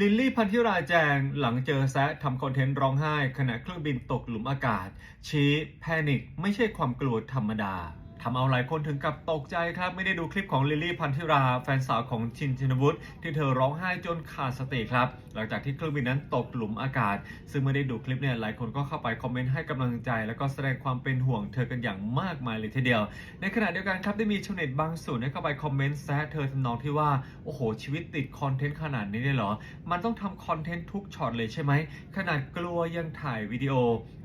ลินลี่พันธิราแจงหลังเจอแซะทำคอนเทนต์ร้องไห้ ขณะเครื่องบินตกหลุมอากาศ ชี้แพนิคไม่ใช่ความกลัวธรรมดา ทำเอาหลายคนถึงกับตกใจครับไม่ได้ดูคลิปของลิลลี่พันธิราแฟนสาวของชินชินวุฒิที่เธอร้องไห้จนขาดสติครับ หลังจากที่เครื่องบินนั้นตกหลุมอากาศ ซึ่งไม่ได้ดูคลิปเนี่ยหลายคนก็เข้าไปคอมเมนต์ให้กำลังใจ แล้วก็แสดงความเป็นห่วงเธอกันอย่างมากมายเลยทีเดียว ในขณะเดียวกันครับได้มีชาวเน็ตบางส่วนเข้าไปคอมเมนต์แซะเธอทำนองที่ว่าโอ้โหชีวิตติดคอนเทนต์ขนาดนี้เลยเหรอ มันต้องทำคอนเทนต์ทุกช็อตเลยใช่ไหมขนาดกลัวยังถ่ายวิดีโอ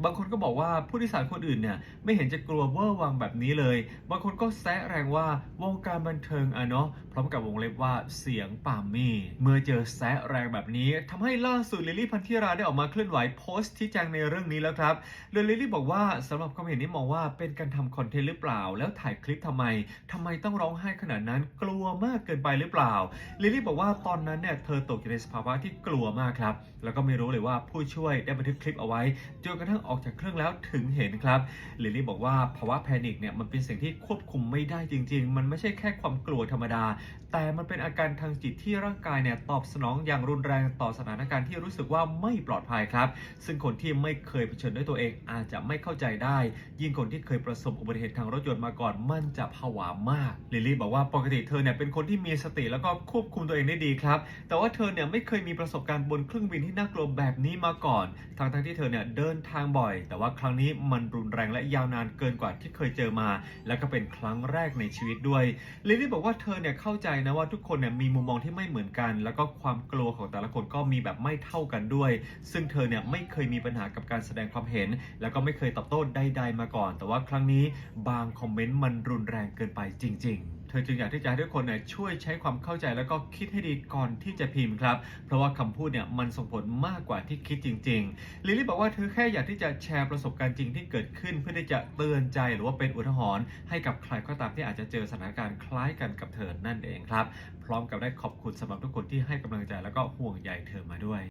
บางคนก็บอกว่าผู้โดยสารคนอื่นเนี่ยไม่เห็นจะกลัวเวอร์วังแบบนี้เลยบางคนก็แซะแรงว่าวงการบันเทิงอะเนาะพร้อมกับวงเล็บว่าเสียงปามี่เมื่อเจอแซะแรงแบบนี้ทำให้ล่าสุดลิลลี่พันธิราได้ออกมาเคลื่อนไหวโพสต์ที่แจงในเรื่องนี้แล้วครับโดยลิลลี่บอกว่าสำหรับความเห็นนี้มองว่าเป็นการทำคอนเทนต์หรือเปล่า แล้วถ่ายคลิปทำไมทำไมต้องร้องไห้ขนาดนั้นกลัวมากเกินไปหรือเปล่าลิลลี่บอกว่าตอนนั้นเนี่ยเธอตกอยู่ในสภาวะที่กลัวมากครับ แล้วก็ไม่รู้เลยว่าผู้ช่วยได้บันทึกคลิปเอาไว้จนกระทั่งออกจากเครื่องแล้วถึงเห็นครับลิลลี่บอกว่าภาวะแพนิคเนี่ยมันเป็นสิ่งที่ควบคุมไม่ได้จริง ๆ มันไม่ใช่แค่ความกลัวธรรมดา แต่มันเป็นอาการทางจิตที่ร่างกายเนี่ยตอบสนองอย่างรุนแรงต่อสถานการณ์ที่รู้สึกว่าไม่ปลอดภัยครับ ซึ่งคนที่ไม่เคยเผชิญด้วยตัวเองอาจจะไม่เข้าใจได้ ยิ่งคนที่เคยประสบอุบัติเหตุทางรถยนต์มาก่อนมันจะผวามากลิลลี่บอกว่าปกติเธอเนี่ยเป็นคนที่มีสติแล้วก็ควบคุมตัวเองได้ดีครับ แต่ว่าเธอเนี่ยไม่เคยมีประสบการณ์บนเครื่องบินที่น่ากลัวแบบนี้มาก่อนทั้งทั้งที่เธอเนี่ยเดินทางบ่อย แต่ว่าครั้งนี้มันรุนแรงและยาวนานเกินกว่าที่เคยเจอมาและก็เป็นครั้งแรกในชีวิตด้วยลิลลี่บอกว่าเธอเนี่ยเข้าใจนะว่าทุกคนเนี่ยมีมุมมองที่ไม่เหมือนกัน แล้วก็ความกลัวของแต่ละคนก็มีแบบไม่เท่ากันด้วย ซึ่งเธอเนี่ยไม่เคยมีปัญหากับการแสดงความเห็น แล้วก็ไม่เคยตอบโต้ใดๆมาก่อน แต่ว่าครั้งนี้บางคอมเมนต์มันรุนแรงเกินไปจริง ๆ ธอจึงอยากที่จะให้ทุกคนเนี่ยช่วยใช้ความเข้าใจแล้วก็คิดให้ดีก่อนที่จะพิมพ์ครับ เพราะว่าคำพูดเนี่ยมันส่งผลมากกว่าที่คิดจริงๆลิลลี่บอกว่าเธอแค่อยากที่จะแชร์ประสบการณ์จริงที่เกิดขึ้น เพื่อที่จะเตือนใจหรือว่าเป็นอุทาหรณ์ให้กับใครก็ตามที่อาจจะเจอสถานการณ์คล้ายกันกับเธอนั่นเองครับ พร้อมกับได้ขอบคุณสำหรับทุกคนที่ให้กำลังใจแล้วก็ห่วงใยเธอมาด้วย